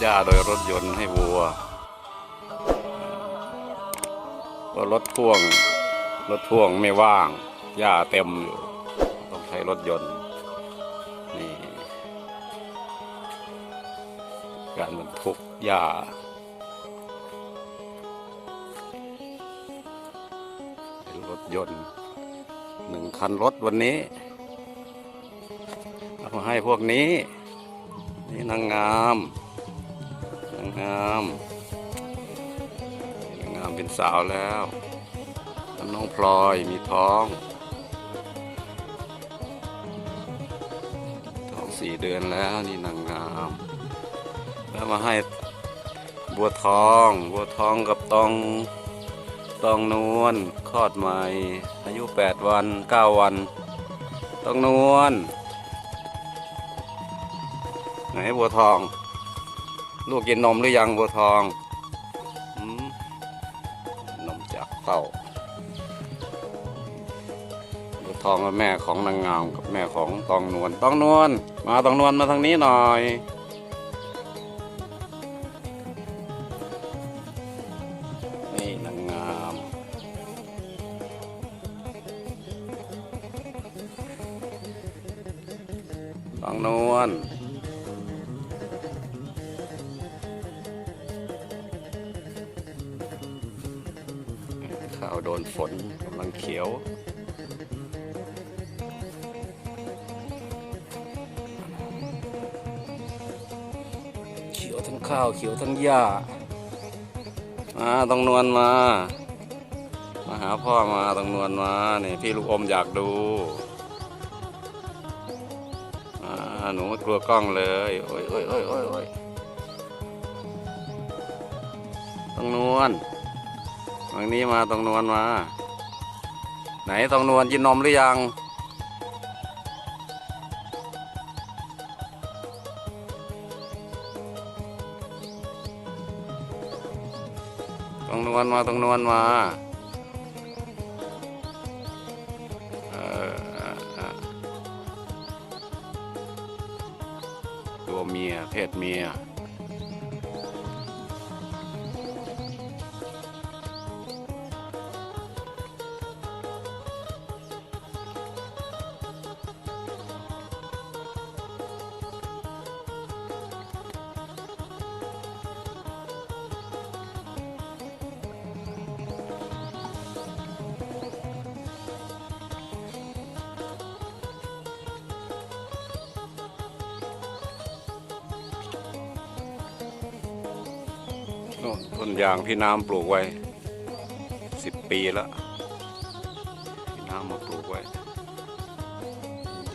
หญ้าโดยรถยนต์ให้วัวเพราะรถพ่วง รถพ่วงไม่ว่าง หญ้าเต็มอยู่ ต้องใช้รถยนต์ นี่ การบรรทุกหญ้าเป็นรถยนต์หนึ่งคันรถวันนี้ เอามาให้พวกนี้ นี่นางงาม งามนางงามเป็นสาวแล้วน้องพลอยมีท้อง ท้องสี่เดือนแล้วนี่นางงาม แล้วมาให้บัวทอง บัวทองกับตองตองนวลคลอดใหม่ อายุแปดวันเก้าวันตองนวลไหนบัวทอง ลูกกินนมหรือยังบัวทองอนมจากเต้าบัวทองกับแม่ของนางงามกับแม่ของตองนวลตองนวลมาตองนวลมาทางนี้หน่อยนี่นางงามตองนวล ข้าวโดนฝนกำลังเขียวเขียวทั้งข้าวเขียวทั้งหญ้ามาต้องนวลมา มาหาพ่อมาต้องนวลมานี่พี่ลูกอมอยากดูหนูไม่กลัวกล้องเลย โอ้ยโอ้ยโอ้ยโอ้ยโอ้ยต้องนวล ทางนี้มาตรงนวลมา ไหนตรงนวลกินนมหรือยังตรงนวลมาตรงนวลมาเออตัวเมียเพศเมีย ต้นยางพี่น้ำปลูกไว้สิบปีแล้วพี่น้ำมาปลูกไว้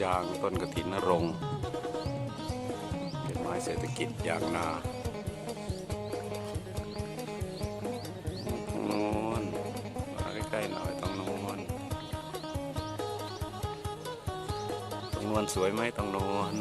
ยางต้นกระถินนรงเป็นไม้เศรษฐกิจยางนาตรงโน้นมาใกล้ๆหน่อยตรงโน้นตรงโน้นสวยไหมตรงโน้น